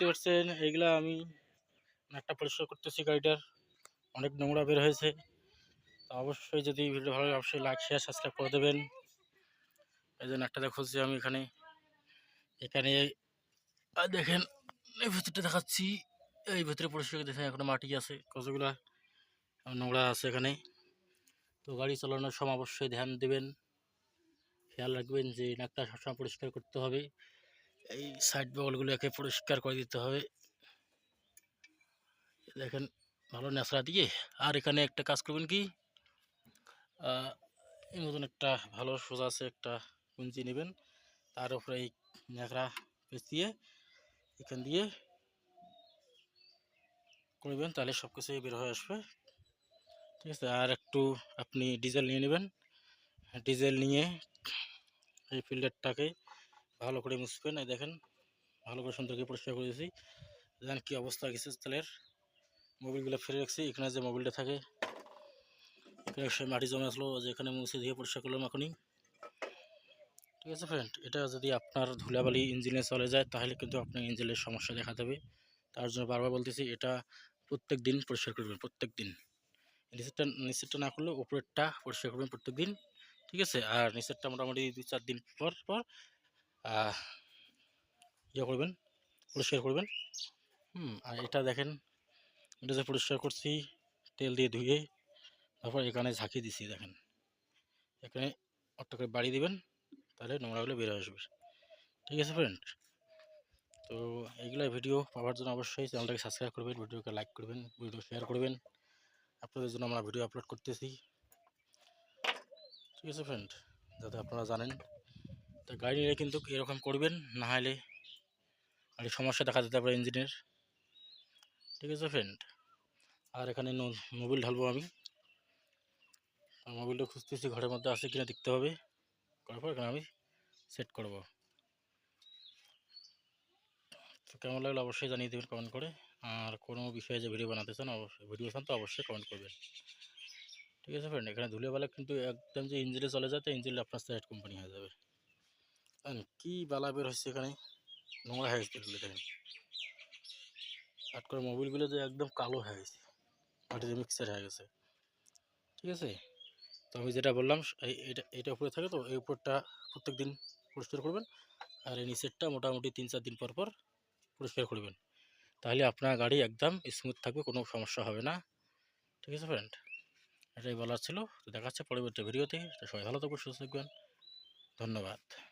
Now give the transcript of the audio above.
দেখতে পাচ্ছেন, এইগুলা আমি একটা পরিষ্কার করতেছি গাড়িটার। অনেক নোংরা বের হয়েছে। তো অবশ্যই যদি ভিডিও ভালো অবশ্যই লাইক শেয়ার সাবস্ক্রাইব করে দেবেন। এই জন্য একটা দেখছি আমি এখানে। এখানে দেখেন, এই ভিতরটা দেখাচ্ছি। এই ভিতরে পরিষ্কার দেখেন, এখনও মাটি আছে, কতগুলা নোংরা আছে এখানে। তো গাড়ি চালানোর সময় অবশ্যই ধ্যান দেবেন। খেয়াল রাখবেন যে নাকটা সবসময় পরিষ্কার করতে হবে। এই সাইড বগলগুলোকে পরিষ্কার করে দিতে হবে। দেখেন, ভালো ন্যাসরা দিয়ে আর এখানে একটা কাজ করবেন কি? এই মতন একটা ভালো সোজা আছে একটা কুঞ্চি নেবেন। তার উপরে এই ন্যাকড়া পেঁচিয়ে এখান দিয়ে করবেন, তাহলে সব কিছু বের হয়ে আসবে। ঠিক আছে? আর একটু আপনি ডিজেল নিয়ে নেবেন। ডিজেল নিয়ে এই ফিল্টারটাকে ভালো করে মুছবেন এই দেখেন, ভালো করে সুন্দর করে পরিষ্কার করে দিয়েছি। দেখেন কী অবস্থা গেছে তেলের। মোবিলগুলো ফেলে রাখছি, এখানে যে মোবিলটা থাকে, এখানে সে মাটি জমে আসলো যেখানে মুছে দিয়ে পরিষ্কার করলাম এখনই। ঠিক আছে ফ্রেন্ড এটা যদি আপনার ধুলাবালি ইঞ্জিনে চলে যায়, তাহলে কিন্তু আপনার ইঞ্জিনের সমস্যা দেখা দেবে তার জন্য বারবার বলতেছি, এটা প্রত্যেক দিন পরিষ্কার করবেন, প্রত্যেক দিন। নিচেরটা নিচেরটা না করলে উপরেরটা পরিষ্কার করবেন প্রত্যেক দিন। ঠিক আছে? আর নিচেরটা মোটামুটি দু চার দিন পর পর ইয়ে করবেন, পরিষ্কার করবেন। হুম, আর এটা দেখেন, এটা যে পরিষ্কার করছি, তেল দিয়ে ধুয়ে, তারপর এখানে ঝাঁকি দিছি, দেখেন। এখানে অট্ট করে বাড়ি দিবেন, তাহলে নোংরাগুলো বের আসবে। ঠিক আছে ফ্রেন্ড তো এইগুলো ভিডিও পাওয়ার জন্য অবশ্যই চ্যানেলটাকে সাবস্ক্রাইব করবেন, ভিডিওকে লাইক করবেন ভিডিও শেয়ার করবেন। আপনাদের জন্য আমরা ভিডিও আপলোড করতেছি। ঠিক আছে ফ্রেন্ড যাতে আপনারা জানেন। তো গাড়ি নিলে কিন্তু এরকম করবেন, না হলে গাড়ির সমস্যা দেখা যেতে পারে ইঞ্জিনের। ঠিক আছে ফ্রেন্ড আর এখানে মোবিল ঢালবো আমি। আর মোবিলটা খুঁজতেছি, ঘরের মধ্যে আছে কিনা দেখতে হবে। করার পর এখানে আমি সেট করব। তো কেমন লাগল অবশ্যই জানিয়ে দেবেন কমেন্ট করে। আর কোনো বিষয়ে যে ভিডিও বানাতে চান অবশ্যই ভিডিও চান তো অবশ্যই কমেন্ট করবেন। ঠিক আছে ফ্রেন্ড এখানে ধুলেবেলা কিন্তু একদম যে ইঞ্জিনে চলে যায়, তো ইঞ্জিন আপনার সাইড কোম্পানি হয়ে যাবে। জানেন কী বালা বের হচ্ছে এখানে? নোংরা হয়ে গেছে দেখেন। করে মোবিলগুলো যে একদম কালো হয়ে গেছে মাটিতে মিক্সার হয়ে গেছে। ঠিক আছে? তো আমি যেটা বললাম, এই, এটা এটা উপরে থাকে তো, এই উপরটা প্রত্যেক দিন পরিষ্কার করবেন, আর এই নিচেরটা মোটামুটি তিন চার দিন পর পর পরিষ্কার করবেন। তাহলে আপনার গাড়ি একদম স্মুথ থাকবে, কোনো সমস্যা হবে না। ঠিক আছে ফ্রেন্ড এটাই বলার ছিল। দেখাচ্ছে পরবর্তী ভিডিওতে সবাই ভালো থাকবেন সুস্থ থাকবেন। ধন্যবাদ।